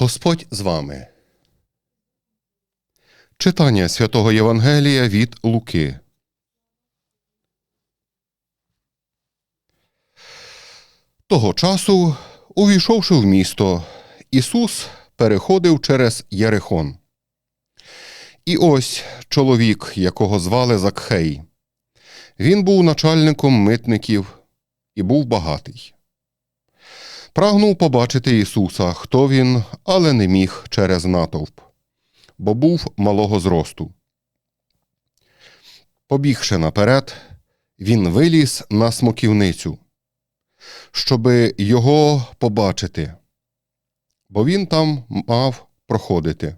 Господь з вами. Читання святого Євангелія від Луки. Того часу, увійшовши в місто, Ісус переходив через Єрихон. І ось чоловік, якого звали Закхей. Він був начальником митників і був багатий. Прагнув побачити Ісуса, хто він, але не міг через натовп, бо був малого зросту. Побігши наперед, він виліз на смоківницю, щоби його побачити, бо він там мав проходити.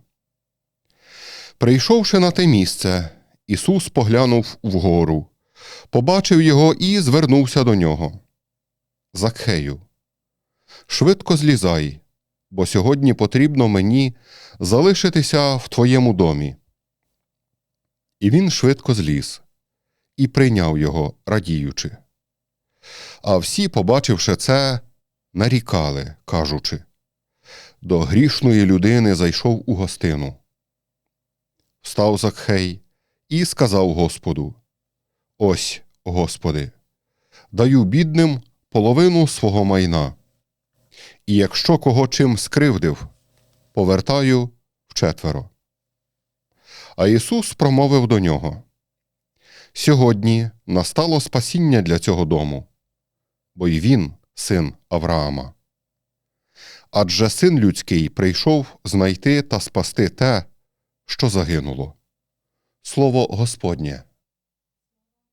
Прийшовши на те місце, Ісус поглянув вгору, побачив його і звернувся до нього. Закхею, швидко злізай, бо сьогодні потрібно мені залишитися в твоєму домі. І він швидко зліз і прийняв його, радіючи. А всі, побачивши це, нарікали, кажучи до грішної людини зайшов у гостину. Встав Закхей і сказав Господу: Ось, Господи, даю бідним половину свого майна. І якщо кого чим скривдив, повертаю вчетверо. А Ісус промовив до нього: Сьогодні настало спасіння для цього дому, бо й він син Авраама. Адже син людський прийшов знайти та спасти те, що загинуло. Слово Господнє.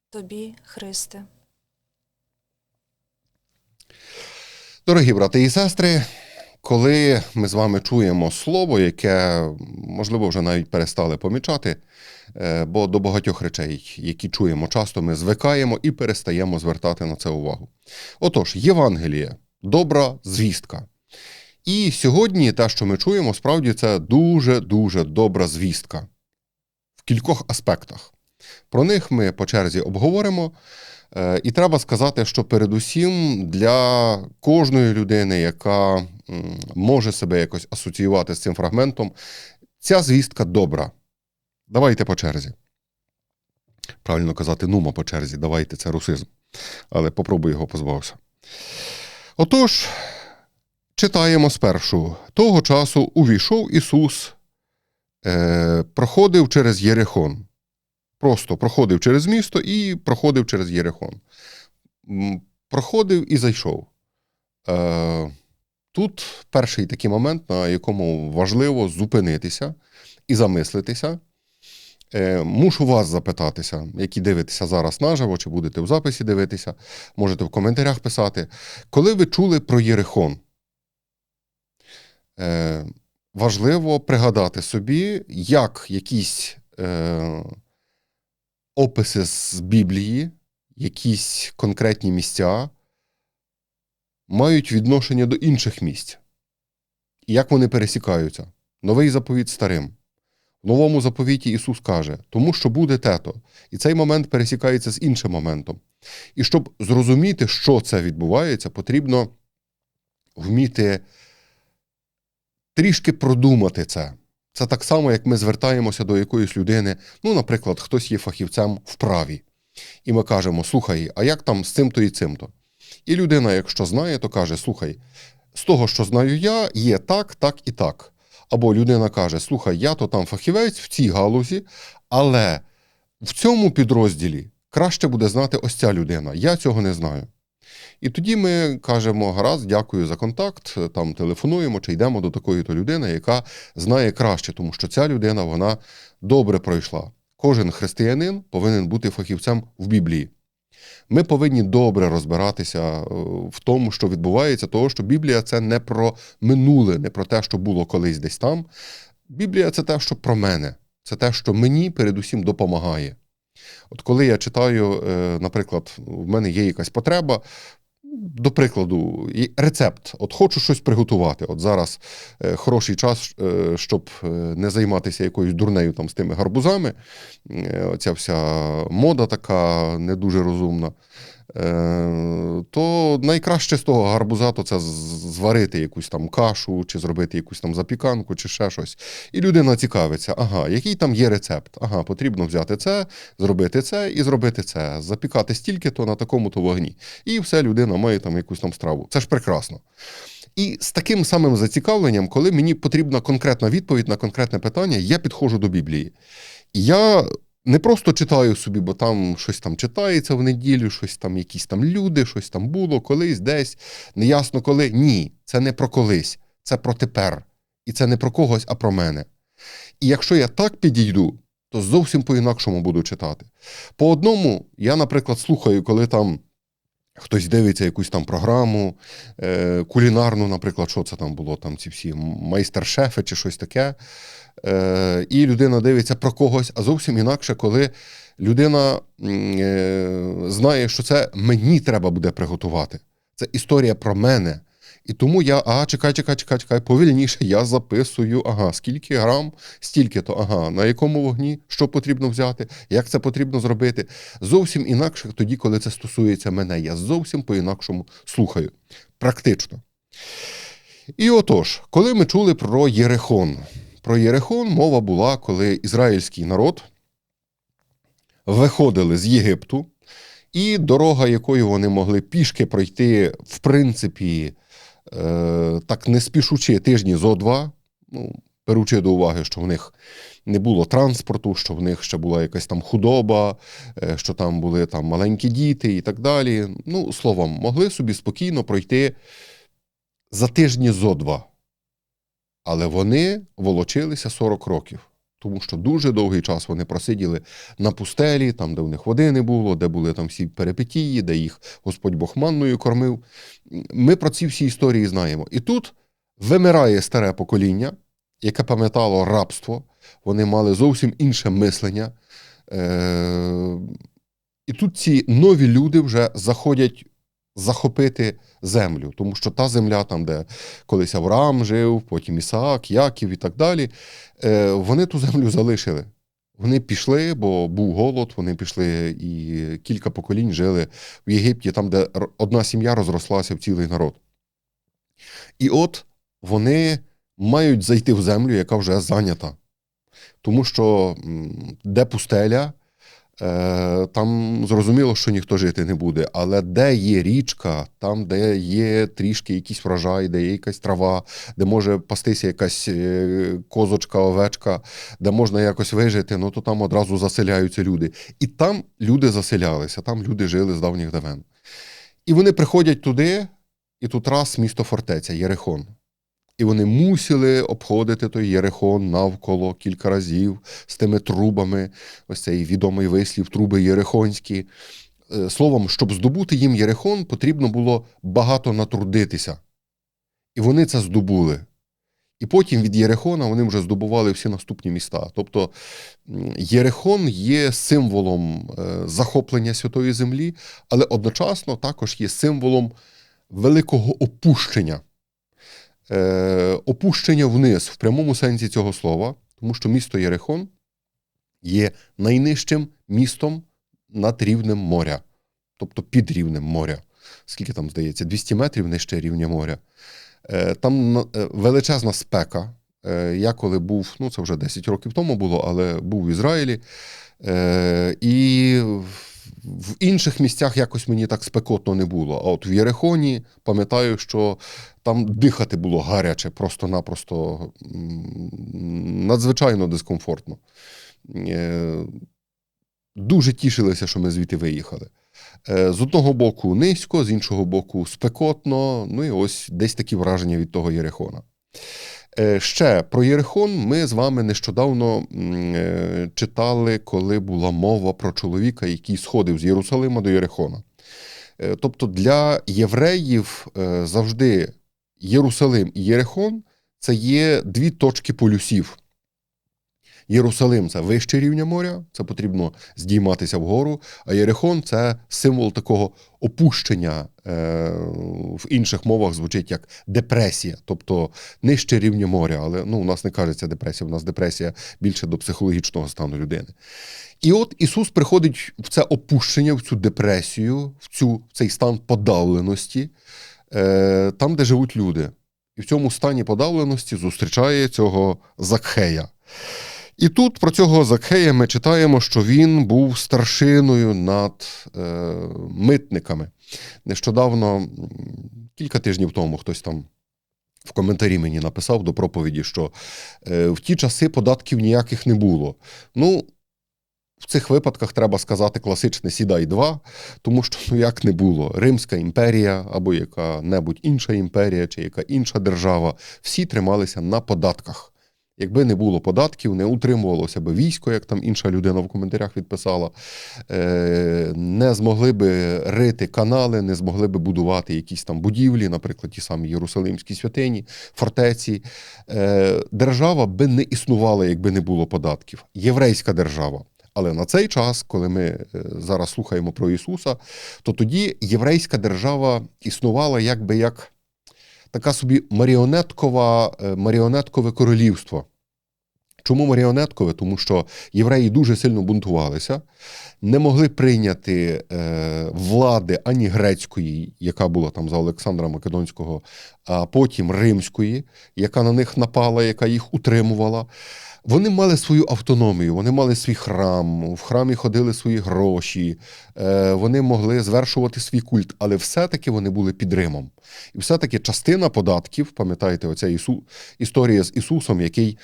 Тобі, Христе. Дорогі брати і сестри, коли ми з вами чуємо слово, яке, можливо, вже навіть перестали помічати, е, бо до багатьох речей, які чуємо часто, ми звикаємо і перестаємо звертати на це увагу. Отож, Євангеліє, добра звістка. І сьогодні те, що ми чуємо, справді це дуже-дуже добра звістка в кількох аспектах. Про них ми по черзі обговоримо. Е, І треба сказати, що передусім для кожної людини, яка може себе якось асоціювати з цим фрагментом, ця звістка добра. Давайте по черзі. Правильно казати, нумо по черзі, давайте це русизм. Але попробуй його позбався. Отож, читаємо спершу. Того часу увійшов Ісус, е, проходив через Єрихон. Просто проходив через місто і проходив через Єрихон. Проходив і зайшов. Е, Тут перший такий момент, на якому важливо зупинитися і замислитися. Е, Мушу вас запитатися, які дивитеся зараз наживо, чи будете в записі дивитися, можете в коментарях писати. Коли ви чули про Єрихон, е, важливо пригадати собі, як якісь е, описи з Біблії, якісь конкретні місця мають відношення до інших місць. І як вони пересікаються? Новий заповіт старим. В новому заповіті Ісус каже, тому що буде тето. І цей момент пересікається з іншим моментом. І щоб зрозуміти, що це відбувається, потрібно вміти трішки продумати це. Це так само, як ми звертаємося до якоїсь людини. Ну, наприклад, хтось є фахівцем в праві. І ми кажемо: слухай, а як там з цим-то і цим-то? І людина, якщо знає, то каже: слухай, з того, що знаю я, є так, так і так. Або людина каже: Слухай, я то там фахівець в цій галузі, але в цьому підрозділі краще буде знати ось ця людина. Я цього не знаю. І тоді ми кажемо: гаразд, дякую за контакт, там телефонуємо чи йдемо до такої то людини, яка знає краще, тому що ця людина вона добре пройшла. Кожен християнин повинен бути фахівцем в Біблії. Ми повинні добре розбиратися е, в тому, що відбувається, того, що Біблія це не про минуле, не про те, що було колись десь там. Біблія це те, що про мене, це те, що мені передусім допомагає. От коли я читаю, е, наприклад, в мене є якась потреба, До прикладу, рецепт. От хочу щось приготувати. От зараз е, хороший час, е, щоб е, не займатися якоюсь дурнею там з тими гарбузами. Оця вся мода така не дуже розумна. Е, то найкраще з того гарбуза то це зварити якусь там кашу, чи зробити якусь там запіканку, чи ще щось. І людина цікавиться, ага, який там є рецепт? Ага, потрібно взяти це, зробити це і зробити це, запікати стільки-то на такому-то вогні. І все, людина має там якусь там страву. Це ж прекрасно. І з таким самим зацікавленням, коли мені потрібна конкретна відповідь на конкретне питання, я підходжу до Біблії. Я не просто читаю собі, бо там щось там читається в неділю, щось там, якісь там люди, щось там було, колись, десь, неясно коли. Ні, це не про колись, це про тепер. І це не про когось, а про мене. І якщо я так підійду, то зовсім по-інакшому буду читати. По одному, я, наприклад, слухаю, коли там хтось дивиться якусь там програму, е, кулінарну, наприклад, що це там було, там ці всі майстер-шефи чи щось таке. Е, і людина дивиться про когось, а зовсім інакше, коли людина е, знає, що це мені треба буде приготувати. Це історія про мене. І тому я, ага, чекай, чекай, чекай, чекай, повільніше, я записую, ага, скільки грам, стільки-то, ага, на якому вогні, що потрібно взяти, як це потрібно зробити. Зовсім інакше тоді, коли це стосується мене. Я зовсім по-інакшому слухаю. Практично. І отож, коли ми чули про Єрехон, про Єрехон мова була, коли ізраїльський народ виходили з Єгипту, і дорога, якою вони могли пішки пройти, в принципі, так не спішучи тижні зо два, ну, беручи до уваги, що в них не було транспорту, що в них ще була якась там худоба, е, що там були там маленькі діти і так далі. Ну, словом, могли собі спокійно пройти за тижні зо два. Але вони волочилися 40 років, тому що дуже довгий час вони просиділи на пустелі, там, де в них води не було, де були там всі перипетії, де їх Господь Бог манною кормив. Ми про ці всі історії знаємо. І тут вимирає старе покоління, яке пам'ятало рабство, вони мали зовсім інше мислення. Е- і тут ці нові люди вже заходять захопити землю, тому що та земля, там, де колись Авраам жив, потім Ісаак, Яків і так далі, е, вони ту землю залишили. Вони пішли, бо був голод, вони пішли і кілька поколінь жили в Єгипті, там, де одна сім'я розрослася в цілий народ. І от вони мають зайти в землю, яка вже зайнята. Тому що де пустеля, там зрозуміло, що ніхто жити не буде. Але де є річка, там, де є трішки якийсь врожай, де є якась трава, де може пастися якась е, козочка, овечка, де можна якось вижити, ну то там одразу заселяються люди. І там люди заселялися, там люди жили з давніх давен. І вони приходять туди, і тут раз місто фортеця, Єрихон. І вони мусили обходити той Єрихон навколо кілька разів з тими трубами. Ось цей відомий вислів труби Єрихонські. Е, Словом, щоб здобути їм Єрихон, потрібно було багато натрудитися. І вони це здобули. І потім від Єрихона вони вже здобували всі наступні міста. Тобто Єрихон є символом е, захоплення святої землі, але одночасно також є символом великого опущення. Е, опущення вниз в прямому сенсі цього слова, тому що місто Єрихон є найнижчим містом над рівнем моря, тобто під рівнем моря. Скільки там здається? 200 метрів нижче рівня моря. Е, Там е, величезна спека. Е, Я коли був, ну це вже 10 років тому було, але був в Ізраїлі. Е, І в- інших місцях якось мені так спекотно не було. А от в Єрихоні пам'ятаю, що там дихати було гаряче, просто-напросто надзвичайно дискомфортно. Е, Дуже тішилися, що ми звідти виїхали. Е, З одного боку низько, з іншого боку спекотно. Ну і ось десь такі враження від того Єрихона. Е, Ще про Єрихон ми з вами нещодавно е, читали, коли була мова про чоловіка, який сходив з Єрусалима до Єрихона. Е, Тобто для євреїв завжди Єрусалим і Єрихон це є дві точки полюсів. Єрусалим це вище рівня моря, це потрібно здійматися вгору. А Єрихон це символ такого опущення. Е, в інших мовах звучить як депресія, тобто нижче рівня моря. Але ну, у нас не кажеться депресія, у нас депресія більше до психологічного стану людини. І от Ісус приходить в це опущення, в цю депресію, в, цю, в цей стан подавленості, е, там, де живуть люди. І в цьому стані подавленості зустрічає цього Закхея. І тут про цього Закхея ми читаємо, що він був старшиною над е, митниками. Нещодавно, кілька тижнів тому, хтось там в коментарі мені написав до проповіді, що е, в ті часи податків ніяких не було. Ну, в цих випадках треба сказати класичне сідай два, тому що ну як не було. Римська імперія або яка-небудь інша імперія чи яка інша держава, всі трималися на податках. Якби не було податків, не утримувалося би військо, як там інша людина в коментарях відписала, е, не змогли би рити канали, не змогли би будувати якісь там будівлі, наприклад, ті самі Єрусалимські святині, фортеці. Е, Держава би не існувала, якби не було податків. Єврейська держава. Але на цей час, коли ми е, зараз слухаємо про Ісуса, то тоді єврейська держава існувала якби як така собі маріонеткова, е, маріонеткове королівство. Чому маріонеткове? Тому що євреї дуже сильно бунтувалися, не могли прийняти е, влади ані грецької, яка була там за Олександра Македонського, а потім римської, яка на них напала, яка їх утримувала. Вони мали свою автономію, вони мали свій храм, в храмі ходили свої гроші, е, вони могли звершувати свій культ, але все-таки вони були під Римом. І все-таки частина податків, пам'ятаєте, оця Ісу, історія з Ісусом, який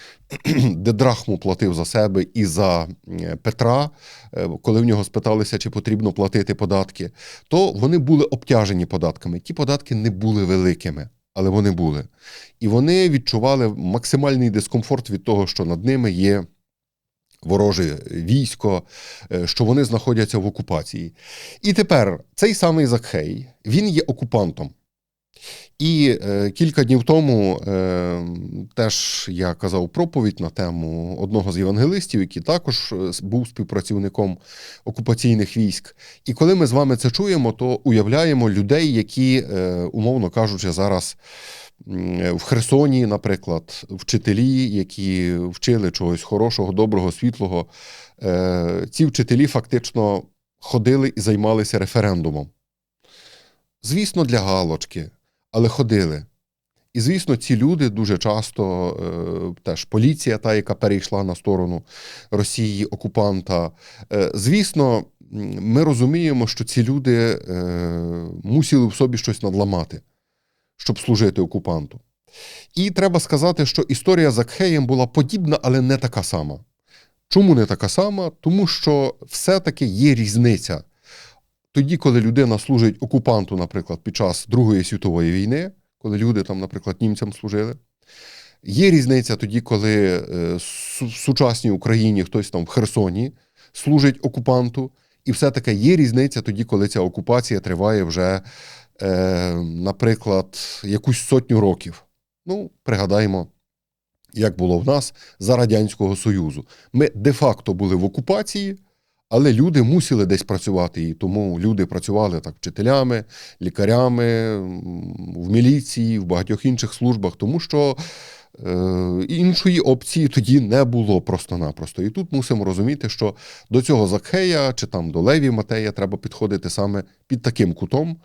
дедрахму платив за себе і за е, Петра, е, коли в нього спиталися, чи потрібно платити податки, то вони були обтяжені податками. Ті податки не були великими. Але вони були. І вони відчували максимальний дискомфорт від того, що над ними є вороже військо, е, що вони знаходяться в окупації. І тепер цей самий Закхей, він є окупантом. І е, кілька днів тому е, теж я казав проповідь на тему одного з євангелистів, який також е, був співпрацівником окупаційних військ. І коли ми з вами це чуємо, то уявляємо людей, які, е, умовно кажучи, зараз в Херсоні, наприклад, вчителі, які вчили чогось хорошого, доброго, світлого. Е, ці вчителі фактично ходили і займалися референдумом. Звісно, для галочки, але ходили. І, звісно, ці люди дуже часто, е, теж поліція, та, яка перейшла на сторону Росії, окупанта. Е, звісно, ми розуміємо, що ці люди е, мусили в собі щось надламати, щоб служити окупанту. І треба сказати, що історія з Акхеєм була подібна, але не така сама. Чому не така сама? Тому що все-таки є різниця. Тоді, коли людина служить окупанту, наприклад, під час Другої світової війни, коли люди там, наприклад, німцям служили. Є різниця тоді, коли е, в сучасній Україні хтось там в Херсоні служить окупанту, і все-таки є різниця тоді, коли ця окупація триває вже, е, наприклад, якусь сотню років. Ну, пригадаємо, як було в нас за Радянського Союзу. Ми де-факто були в окупації, але люди мусили десь працювати, і тому люди працювали так вчителями, лікарями, в міліції, в багатьох інших службах, тому що е, іншої опції тоді не було просто-напросто. І тут мусимо розуміти, що до цього Закхея чи там до Леві Матея треба підходити саме під таким кутом.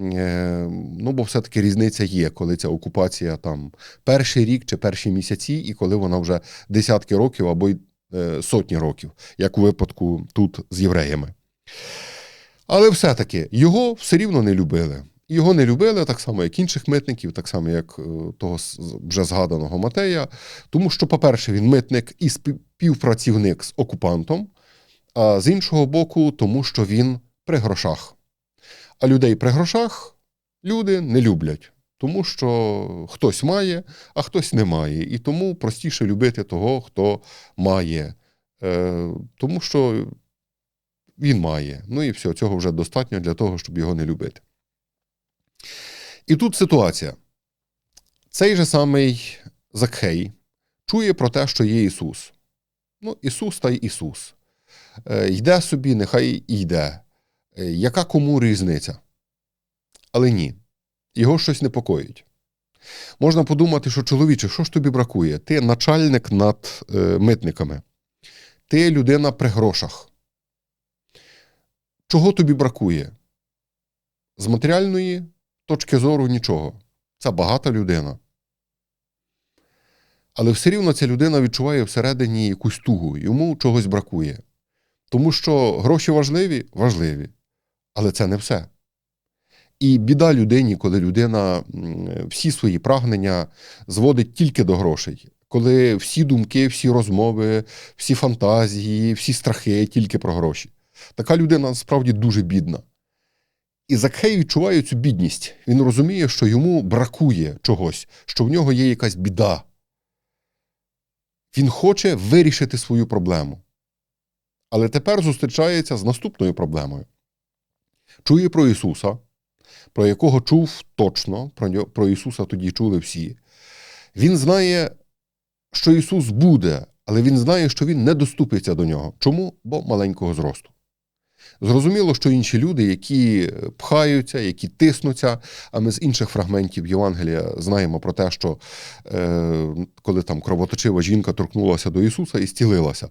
Е, Ну, бо все-таки різниця є, коли ця окупація там перший рік чи перші місяці, і коли вона вже десятки років або й сотні років, як у випадку тут з євреями. Але все-таки його все рівно не любили. Його не любили так само, як інших митників, так само, як е, того вже згаданого Матея. Тому що, по-перше, він митник і співпрацівник з окупантом, а з іншого боку, тому що він при грошах. А людей при грошах люди не люблять, тому що хтось має, а хтось не має. І тому простіше любити того, хто має. Е, тому що він має. Ну і все, цього вже достатньо для того, щоб його не любити. І тут ситуація. Цей же самий Закхей чує про те, що є Ісус. Ну, Ісус та й Ісус. Е, Йде собі, нехай йде. Е, Яка кому різниця? Але ні, його щось непокоїть. Можна подумати, що чоловіче, що ж тобі бракує? Ти начальник над е, митниками, ти людина при грошах. Чого тобі бракує? З матеріальної точки зору нічого. Це багата людина. Але все рівно ця людина відчуває всередині якусь тугу, йому чогось бракує. Тому що гроші важливі, важливі, але це не все. І біда людині, коли людина всі свої прагнення зводить тільки до грошей, коли всі думки, всі розмови, всі фантазії, всі страхи тільки про гроші. Така людина насправді дуже бідна. І Закхей відчуває цю бідність. Він розуміє, що йому бракує чогось, що в нього є якась біда. Він хоче вирішити свою проблему. Але тепер зустрічається з наступною проблемою. Чує про Ісуса, про якого чув точно, про, нього, про Ісуса тоді чули всі. Він знає, що Ісус буде, але він знає, що Він не доступиться до нього. Чому? Бо маленького зросту. Зрозуміло, що інші люди, які пхаються, які тиснуться, а ми з інших фрагментів Євангелія знаємо про те, що е, коли там кровоточива жінка торкнулася до Ісуса і стілилася,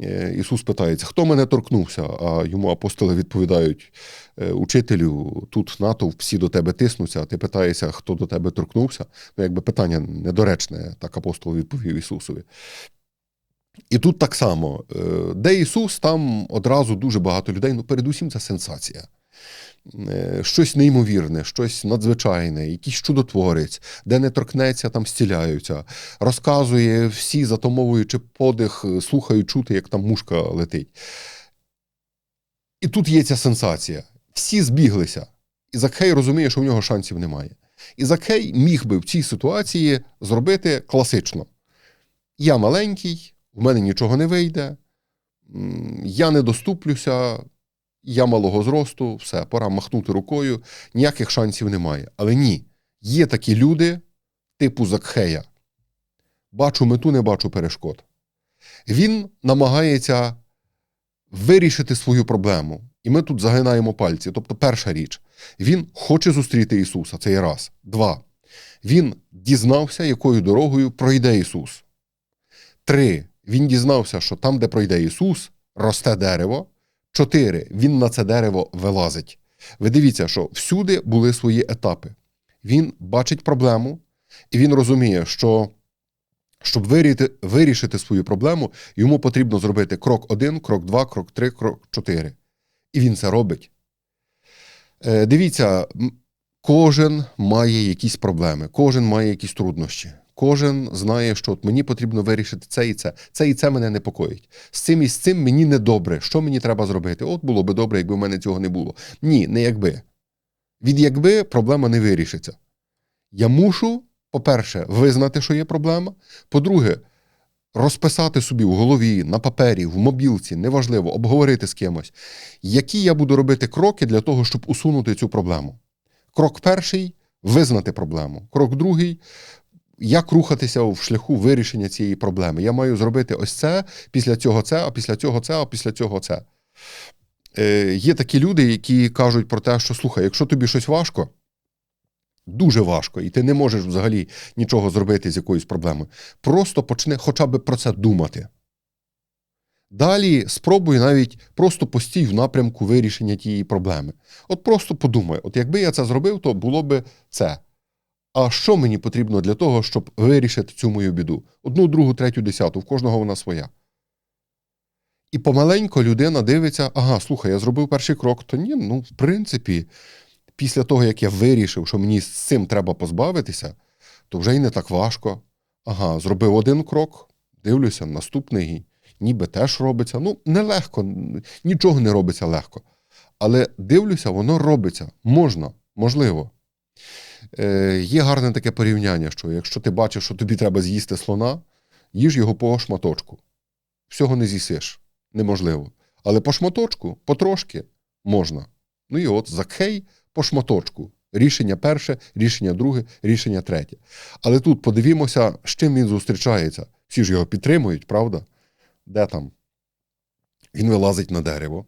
е, Ісус питається, хто мене торкнувся? А йому апостоли відповідають, «Е, учителю, тут натовп всі до тебе тиснуться, а ти питаєшся, хто до тебе торкнувся. Ну, якби питання недоречне, так апостол відповів Ісусові. І тут так само, е, де Ісус, там одразу дуже багато людей. Ну, передусім, це сенсація. Е, Щось неймовірне, щось надзвичайне, якийсь чудотворець, де не торкнеться, там стіляються, розказує всі, затомовуючи подих, е, слухають чути, як там мушка летить. І тут є ця сенсація. Всі збіглися. І Закхей розуміє, що в нього шансів немає. І Закхей міг би в цій ситуації зробити класично: я маленький, в мене нічого не вийде, я не доступлюся, я малого зросту, все, пора махнути рукою, ніяких шансів немає. Але ні, є такі люди, типу Закхея. Бачу мету, не бачу перешкод. Він намагається вирішити свою проблему. І ми тут загинаємо пальці. Тобто, перша річ, він хоче зустріти Ісуса. Це є раз. Два. Він дізнався, якою дорогою пройде Ісус. Три. Він дізнався, що там, де пройде Ісус, росте дерево. Чотири. Він на це дерево вилазить. Ви дивіться, що всюди були свої етапи. Він бачить проблему, і він розуміє, що щоб вирішити, вирішити свою проблему, йому потрібно зробити крок один, крок два, крок три, крок чотири. І він це робить. Е, Дивіться, кожен має якісь проблеми, кожен має якісь труднощі. Кожен знає, що от мені потрібно вирішити це і це. Це і це мене непокоїть. З цим і з цим мені недобре. Що мені треба зробити? От було би добре, якби в мене цього не було. Ні, не якби. Від якби проблема не вирішиться. Я мушу, по-перше, визнати, що є проблема. По-друге, розписати собі в голові, на папері, в мобілці, неважливо, обговорити з кимось, які я буду робити кроки для того, щоб усунути цю проблему. Крок перший визнати проблему. Крок другий як рухатися в шляху вирішення цієї проблеми. Я маю зробити ось це, після цього це, а після цього це, а після цього це. Е, є такі люди, які кажуть про те, що слухай, якщо тобі щось важко, дуже важко, і ти не можеш взагалі нічого зробити з якоюсь проблемою, просто почни хоча б про це думати. Далі спробуй навіть просто постій в напрямку вирішення тієї проблеми. От просто подумай, от якби я це зробив, то було би це. А що мені потрібно для того, щоб вирішити цю мою біду? Одну, другу, третю, десяту, в кожного вона своя. І помаленько людина дивиться: ага, слухай, я зробив перший крок, то ні, ну, в принципі, після того, як я вирішив, що мені з цим треба позбавитися, то вже й не так важко. Ага, зробив один крок, дивлюся, наступний ніби теж робиться. Ну, нелегко, нічого не робиться легко. Але дивлюся, воно робиться. Можна, можливо. Е, є гарне таке порівняння, що якщо ти бачиш, що тобі треба з'їсти слона, їж його по шматочку. Всього не з'їсиш. Неможливо. Але по шматочку, потрошки можна. Ну і от Закхей по шматочку. Рішення перше, рішення друге, рішення третє. Але тут подивімося, з чим він зустрічається. Всі ж його підтримують, правда? Де там? Він вилазить на дерево.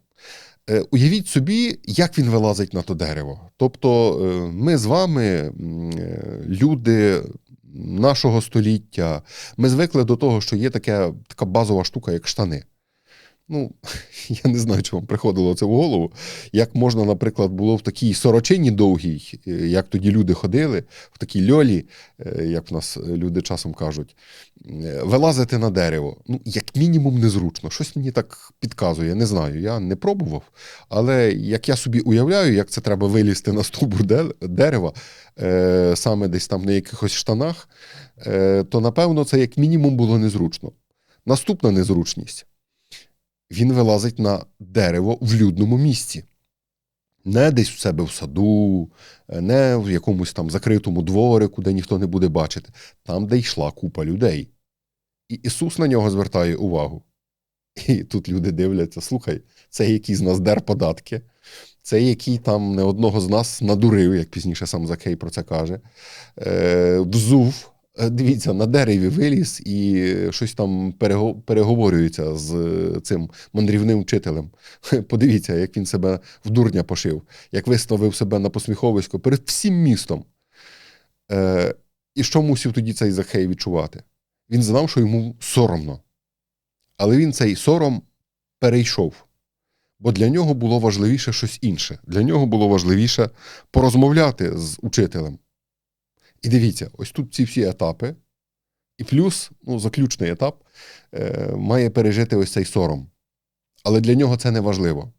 Е, Уявіть собі, як він вилазить на то дерево. Тобто, е, ми з вами, е, люди нашого століття, ми звикли до того, що є таке, така базова штука, як штани. Ну, я не знаю, чи вам приходило це в голову. Як можна, наприклад, було в такій сорочині довгій, е, як тоді люди ходили, в такій льолі, е, як в нас люди часом кажуть, е, вилазити на дерево. Ну, як мінімум, незручно. Щось мені так підказує, не знаю. Я не пробував. Але як я собі уявляю, як це треба вилізти на стовбур дерева, саме десь там на якихось штанах, то напевно це як мінімум було незручно. Наступна незручність. Він вилазить на дерево в людному місці. Не десь у себе в саду, не в якомусь там закритому дворику, де ніхто не буде бачити, там, де йшла купа людей. І Ісус на нього звертає увагу. І тут люди дивляться: слухай, це який з нас дер податки, це який там не одного з нас надурив, як пізніше сам Закей про це каже, е, взув. Е, Дивіться, на дереві виліз і щось там переговорюється з е, цим мандрівним вчителем. Подивіться, як він себе в дурня пошив, як виставив себе на посміховисько перед всім містом. Е, і що мусив тоді цей Захей відчувати? Він знав, що йому соромно. Але він цей сором перейшов. Бо для нього було важливіше щось інше. Для нього було важливіше порозмовляти з учителем. І дивіться, ось тут ці всі етапи, і плюс, ну, заключний етап, е, має пережити ось цей сором. Але для нього це не важливо.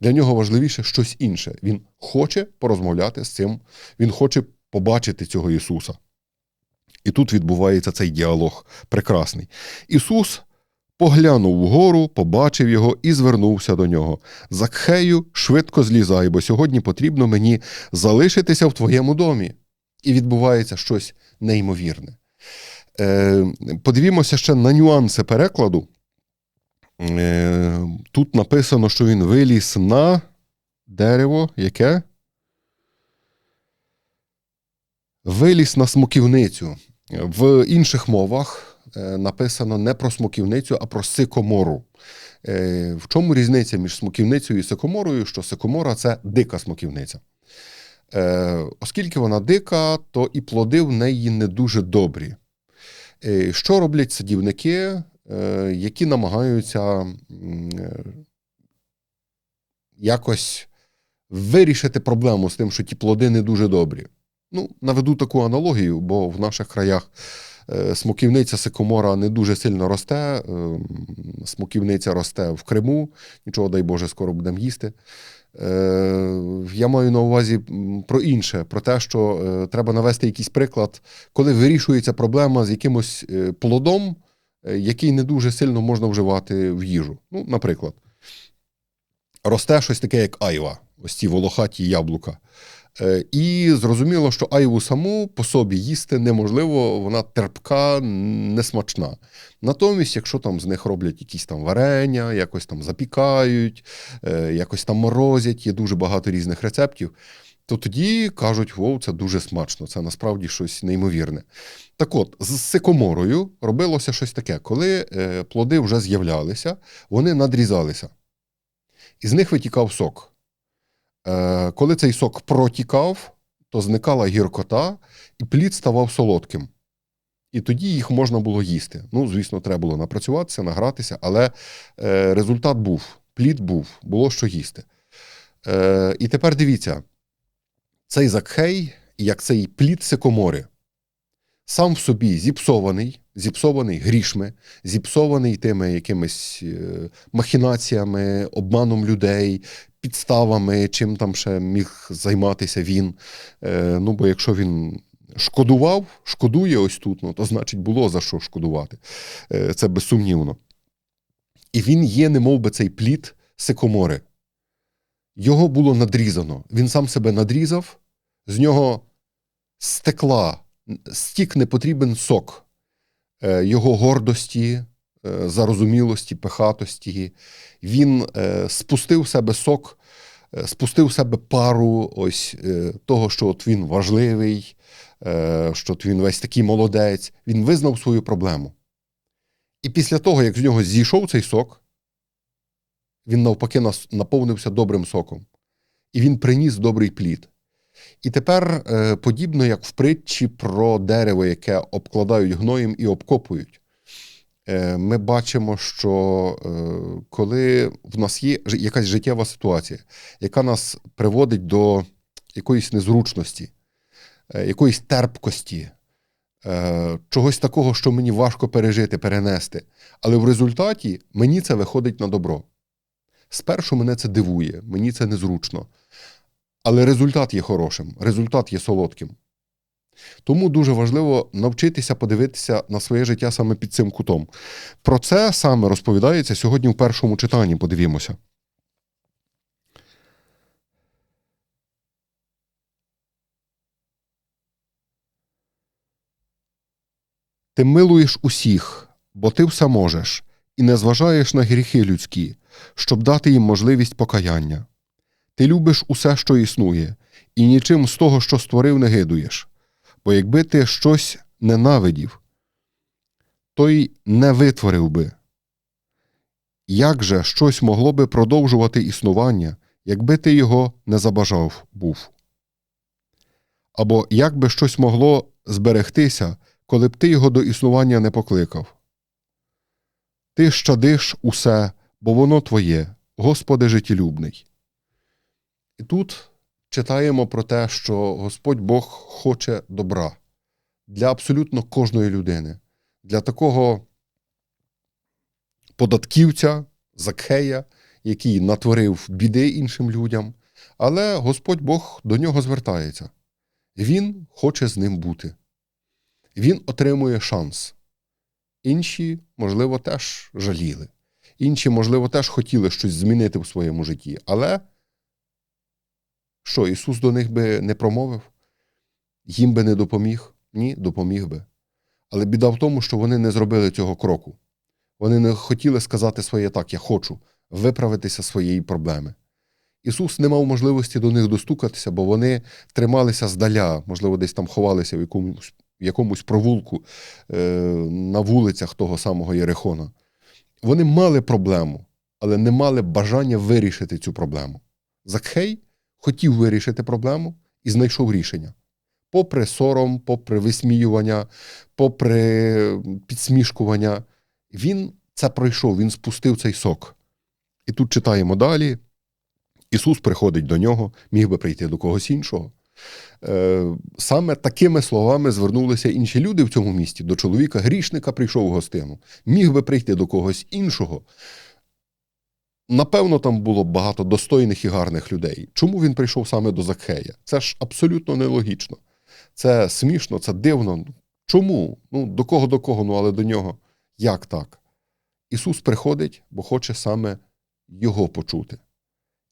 Для нього важливіше щось інше. Він хоче порозмовляти з цим, він хоче побачити цього Ісуса. І тут відбувається цей діалог прекрасний. Ісус поглянув вгору, побачив його і звернувся до нього. Закхею, швидко злізай, бо сьогодні потрібно мені залишитися в твоєму домі. І відбувається щось неймовірне. Е, подивімося ще на нюанси перекладу. Е, тут написано, що він виліз на дерево, яке? Виліз на смоківницю. В інших мовах е, написано не про смоківницю, а про сикомору. Е, В чому різниця між смоківницею і сикоморою? Що сикомора це дика смоківниця. Е, Оскільки вона дика, то і плоди в неї не дуже добрі. Е, Що роблять садівники, е, які намагаються е, якось вирішити проблему з тим, що ті плоди не дуже добрі? Ну, наведу таку аналогію, бо в наших краях е, смоківниця сикомора не дуже сильно росте. е, Смоківниця росте в Криму, нічого, дай Боже, скоро будемо їсти. Е, Я маю на увазі про інше, про те, що е, треба навести якийсь приклад, коли вирішується проблема з якимось е, плодом, який не дуже сильно можна вживати в їжу. Ну, наприклад, росте щось таке, як айва, ось ці волохаті яблука. Е, І зрозуміло, що айву саму по собі їсти неможливо, вона терпка, несмачна. Натомість, якщо там з них роблять якісь там варення, якось там запікають, е, якось там морозять, є дуже багато різних рецептів, то тоді кажуть, вау, це дуже смачно, це насправді щось неймовірне. Так от, з сикоморою робилося щось таке, коли е, плоди вже з'являлися, вони надрізалися. І з них витікав сок. Е, Коли цей сок протікав, то зникала гіркота, і плід ставав солодким. І тоді їх можна було їсти. Ну, звісно, треба було напрацюватися, награтися, але е, результат був, плід був, було що їсти. Е, і тепер дивіться: цей закхей, як цей плід сикомори, сам в собі зіпсований, зіпсований грішми, зіпсований тими якимись махінаціями, обманом людей, підставами, чим там ще міг займатися він. Е, ну, бо якщо він шкодував, шкодує ось тут, ну, то значить було за що шкодувати. Е, це безсумнівно. І він є, немов би цей плід сикомори. Його було надрізано. Він сам себе надрізав, з нього стекла, стік непотрібен сок е, його гордості, зарозумілості, пихатості. Він е, спустив себе сок, е, спустив себе пару ось е, того, що от він важливий, е, що от він весь такий молодець. Він визнав свою проблему. І після того, як з нього зійшов цей сок, він навпаки наповнився добрим соком. І він приніс добрий плід. І тепер, е, подібно як в притчі про дерево, яке обкладають гноєм і обкопують, е, ми бачимо, що е, коли в нас є якась життєва ситуація, яка нас приводить до якоїсь незручності, е, якоїсь терпкості, е, чогось такого, що мені важко пережити, перенести. Але в результаті мені це виходить на добро. Спершу мене це дивує, мені це незручно. Але результат є хорошим, результат є солодким. Тому дуже важливо навчитися подивитися на своє життя саме під цим кутом. Про це саме розповідається сьогодні в першому читанні. Подивімося. Ти милуєш усіх, бо ти все можеш, і не зважаєш на гріхи людські, щоб дати їм можливість покаяння. Ти любиш усе, що існує, і нічим з того, що створив, не гидуєш. Бо якби ти щось ненавидів, то й не витворив би. Як же щось могло би продовжувати існування, якби ти його не забажав був? Або як би щось могло зберегтися, коли б ти його до існування не покликав? Ти щадиш усе, бо воно твоє, Господи життєлюбний. І тут читаємо про те, що Господь Бог хоче добра для абсолютно кожної людини, для такого податківця, Закхея, який натворив біди іншим людям. Але Господь Бог до нього звертається. Він хоче з ним бути. Він отримує шанс. Інші, можливо, теж жаліли. Інші, можливо, теж хотіли щось змінити в своєму житті. Але що, Ісус до них би не промовив? Їм би не допоміг? Ні, допоміг би. Але біда в тому, що вони не зробили цього кроку. Вони не хотіли сказати своє так, я хочу виправитися своєї проблеми. Ісус не мав можливості до них достукатися, бо вони трималися здаля, можливо, десь там ховалися в якомусь, в якомусь провулку е, на вулицях того самого Єрихона. Вони мали проблему, але не мали бажання вирішити цю проблему. Закхей хотів вирішити проблему і знайшов рішення. Попри сором, попри висміювання, попри підсмішкування, він це пройшов, він спустив цей сок. І тут читаємо далі. Ісус приходить до нього, міг би прийти до когось іншого. Е, Саме такими словами звернулися інші люди в цьому місті. До чоловіка грішника прийшов в гостину. Міг би прийти до когось іншого. Напевно, там було багато достойних і гарних людей. Чому він прийшов саме до Закхея? Це ж абсолютно нелогічно. Це смішно, це дивно. Чому? Ну, до кого до кого, ну але до нього. Як так? Ісус приходить, бо хоче саме Його почути.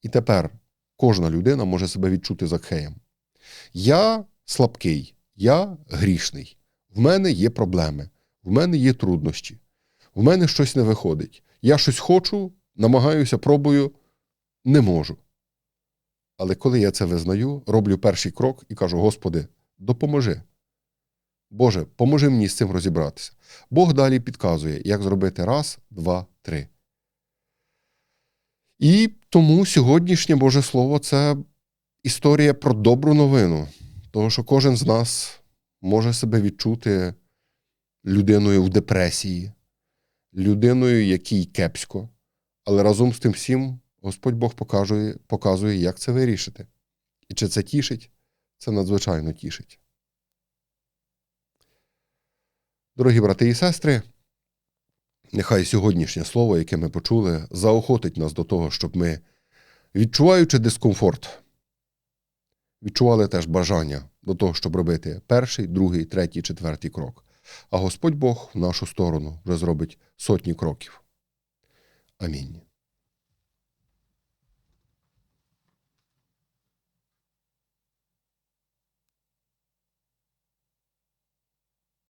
І тепер кожна людина може себе відчути Закхеєм. Я слабкий, я грішний. В мене є проблеми, в мене є труднощі, в мене щось не виходить. Я щось хочу, намагаюся, пробую, не можу. Але коли я це визнаю, роблю перший крок і кажу: Господи, допоможи. Боже, поможи мені з цим розібратися. Бог далі підказує, як зробити раз, два, три. І тому сьогоднішнє Боже Слово це історія про добру новину, тому що кожен з нас може себе відчути людиною в депресії, людиною, якій кепсько, але разом з тим всім Господь Бог показує, показує, як це вирішити. І чи це тішить? Це надзвичайно тішить. Дорогі брати і сестри, нехай сьогоднішнє слово, яке ми почули, заохотить нас до того, щоб ми, відчуваючи дискомфорт, відчували теж бажання до того, щоб робити перший, другий, третій, четвертий крок. А Господь Бог в нашу сторону вже зробить сотні кроків. Амінь.